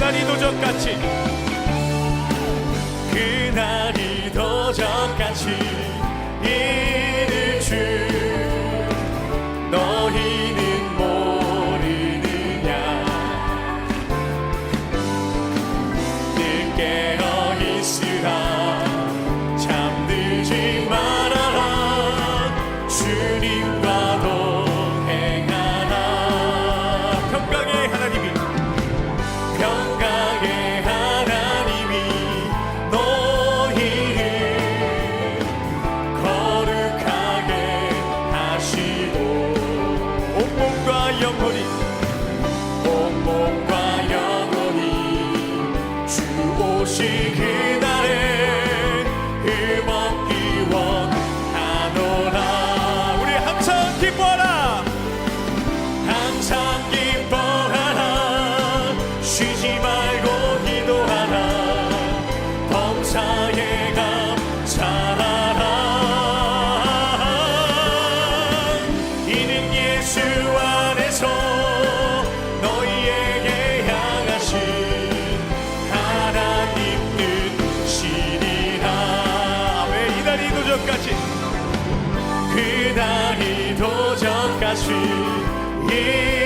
그날이 도전같이. 그날이 도전같이. очі.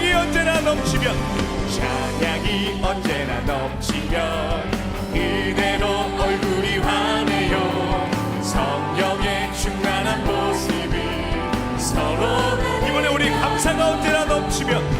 찬양이 언제나 넘치면 찬양이 언제나 넘치면 그대로 얼굴이 환해요. 성령의 충만한 모습이 서로 이번에 우리 감사가 언제나 넘치면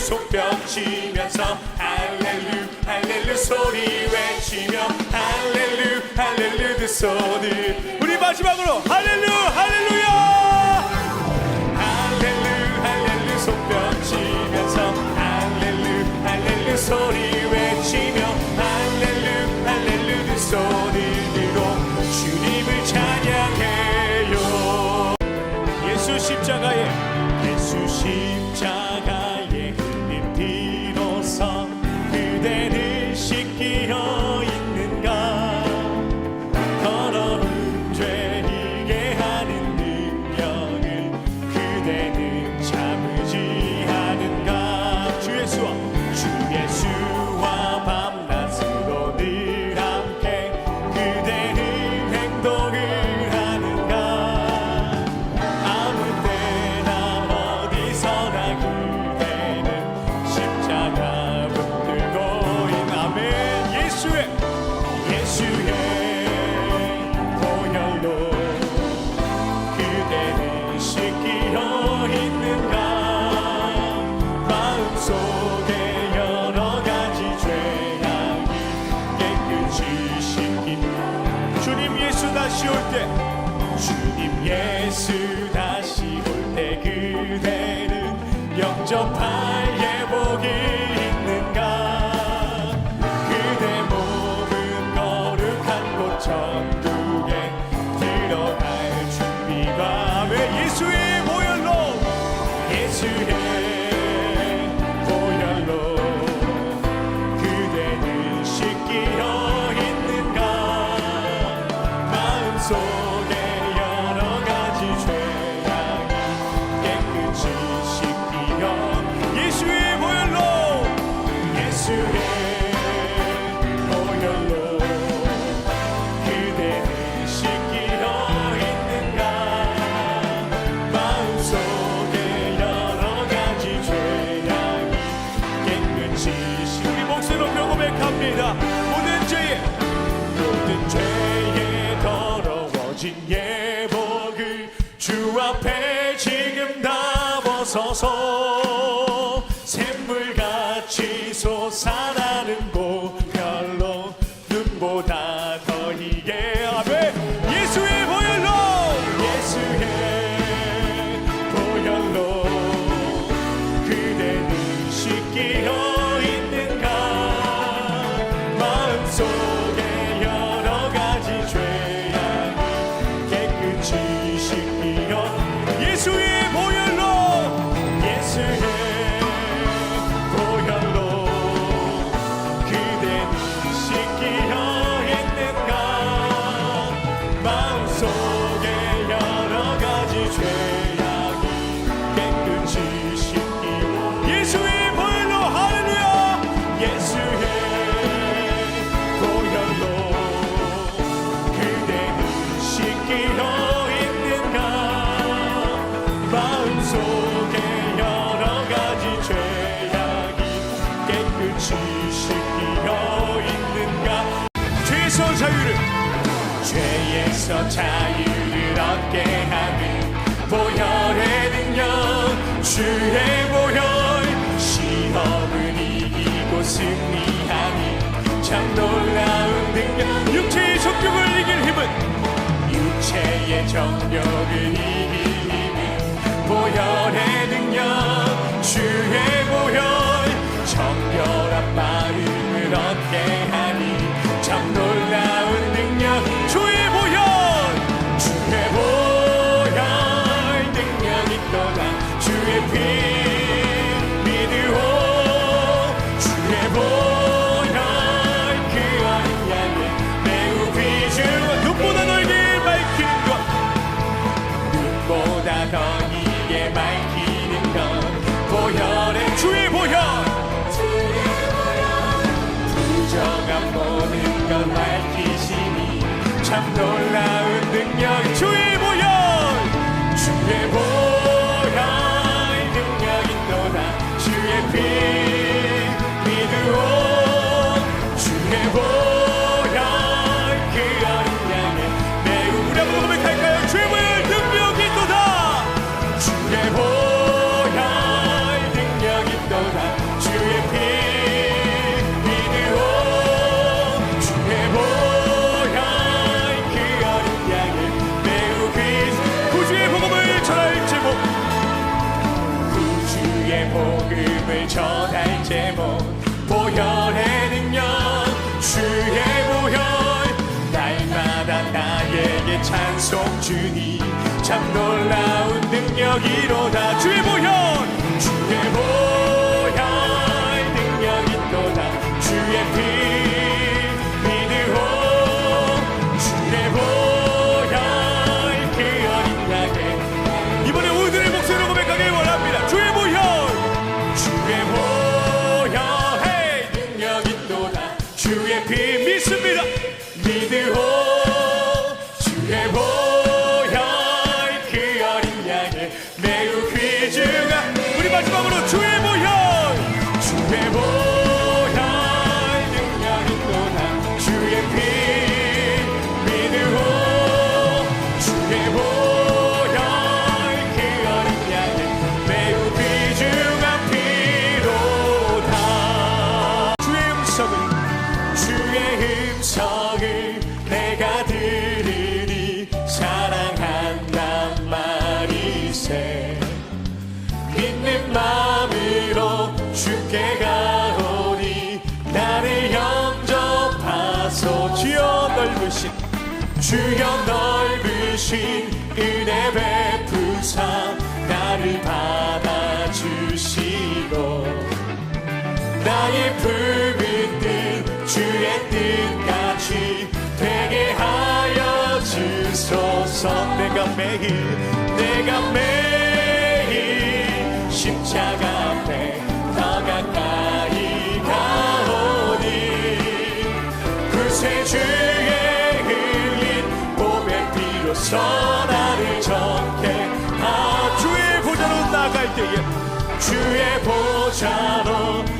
손뼉치면서 할렐루 할렐루 소리 외치며 할렐루 할렐루 그 두 손을 우리 마지막으로 할렐루 할렐루야! 할렐루 할렐루 손뼉치면서 할렐루 할렐루 소리 함께. 주님 예수 다시 올 때 그대는 영접할 주 앞에 지금 다 벗어서 죄에서 자유를 얻게 하는 보혈의 능력 주의 보혈. 시험을 이기고 승리하니 참 놀라운 능력. 육체의 정욕을 이길 힘은 육체의 정력을 이길 힘은 보혈의 능력 주의 보혈. 정결한 마음을 얻게 September. 힘을 전할 제목 보혈의 능력 주의 보혈. 날마다 나에게 찬송 주니 참 놀라운 능력이로다. 주의 보혈 주의 보혈. Vámonos, Chuy. 주여 넓으신 은혜 베푸사 나를 받아주시고. 나의 붉은 뜻 주의 뜻까지 되게 하여 주소서. 주의 보좌로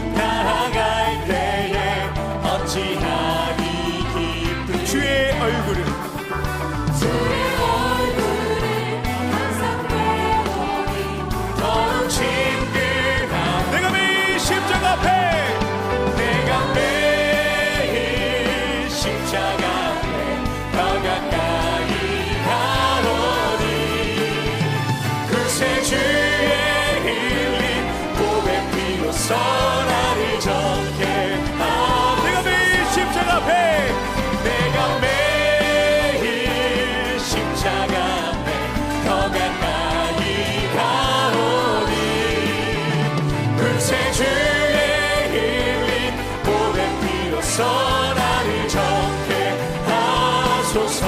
주옵소서.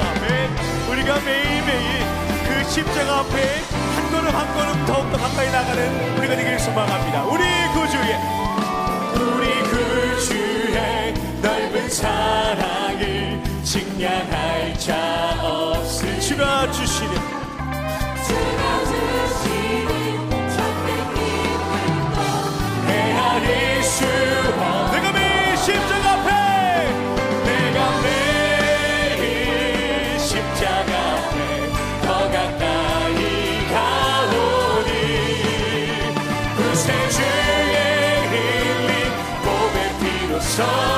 아멘. 우리가 매일매일 그 십자가 앞에 한 걸음 한 걸음 더욱더 가까이 나가는 우리가 되기를 소망합니다. 우리 구주의 우리 구주의 넓은 사랑을 측량할 자 없을 주가 주시는 주가 주시는 천백이 팔도 내 안에 수 soul.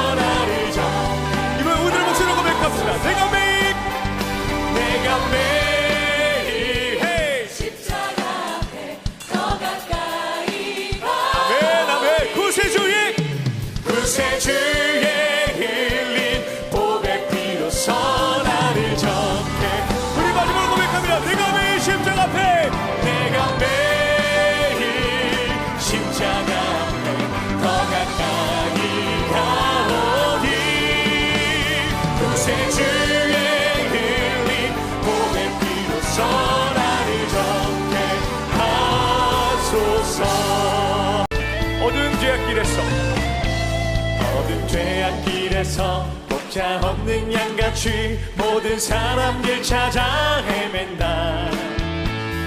죄악길에서. 모든 죄악길에서 목자 없는 양같이 모든 사람들 찾아 헤맨다.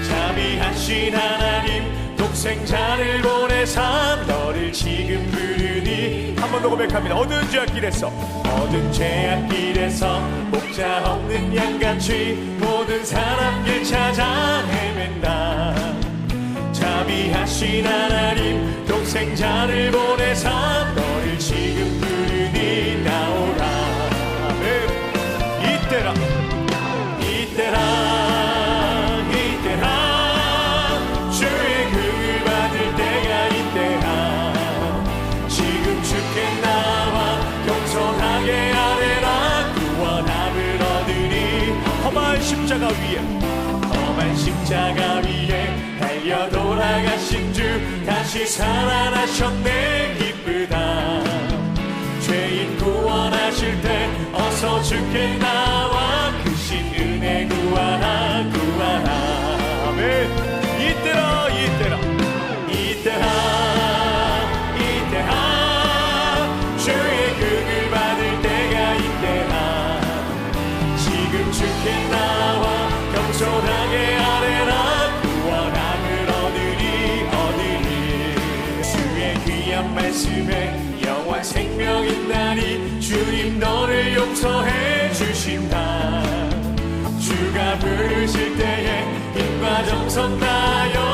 자비하신 하나님 독생자를 보내사 너를 지금 부르니 한 번 더 고백합니다. 어둠 죄악길에서 어두운 죄악길에서 목자 없는 양같이 모든 사람들 찾아 헤맨다. 자비하신 하나님 독생자를 보내사 너를 지금 부르니 나오라. 아멘. 이때라 이때라 십자가 위에 험한 십자가 위에 달려 돌아가신 주. 다시 살아나셨네. 기쁘다. 죄인 구원하실 때 어서 주께 말씀에 영원 생명 있나니 주님 너를 용서해 주신다. 주가 부르실 때에 힘과 정성 다하여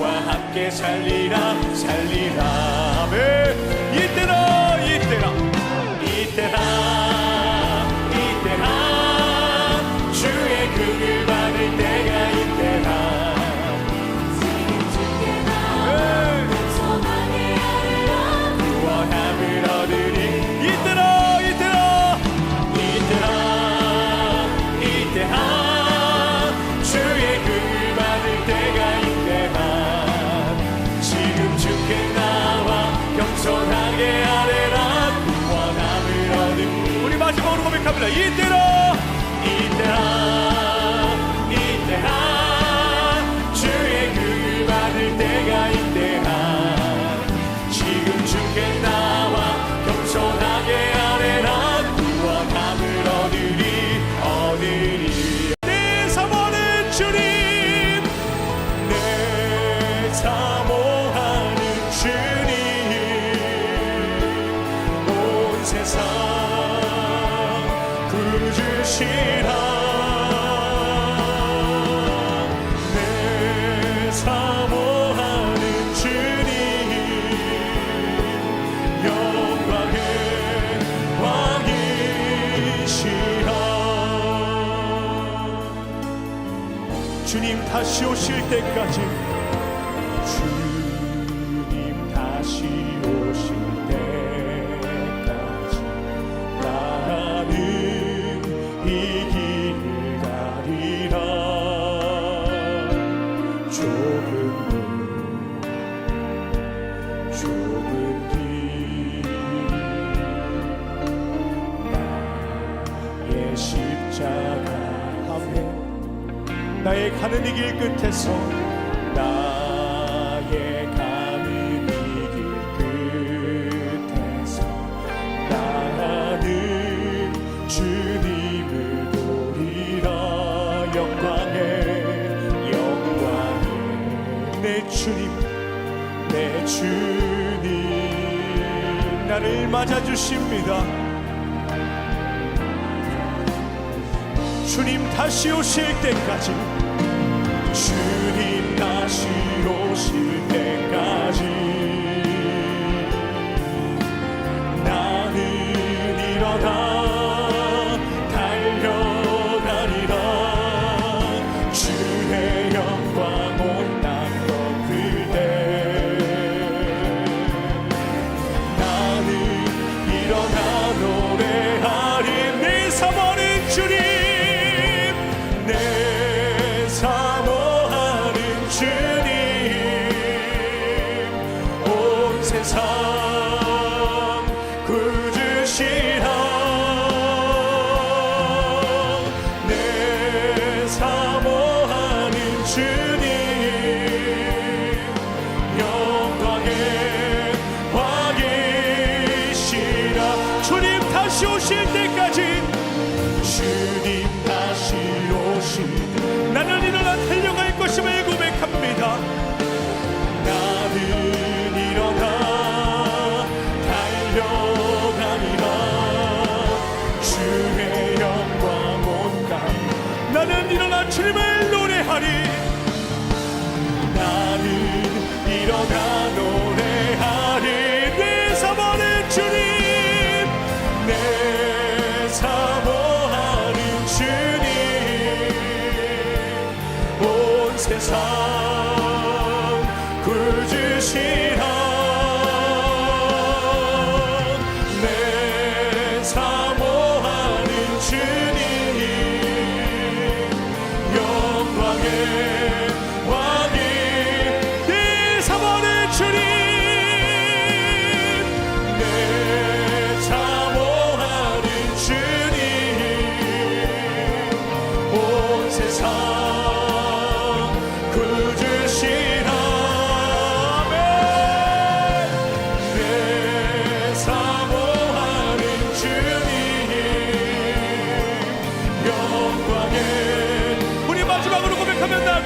주와 함께 살리라 살리라. 아멘. 이때라 이때라 주님 다시 오 실 때까지 가는 이 길 끝에서 나의 가는 이 길 끝에서 나는 주님을 보리라. 영광의 영광의 내 주님 내 주님. 나를 맞아주십니다. 주님 다시 오실 때까지 주님 다시 오실 때까지.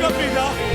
고백하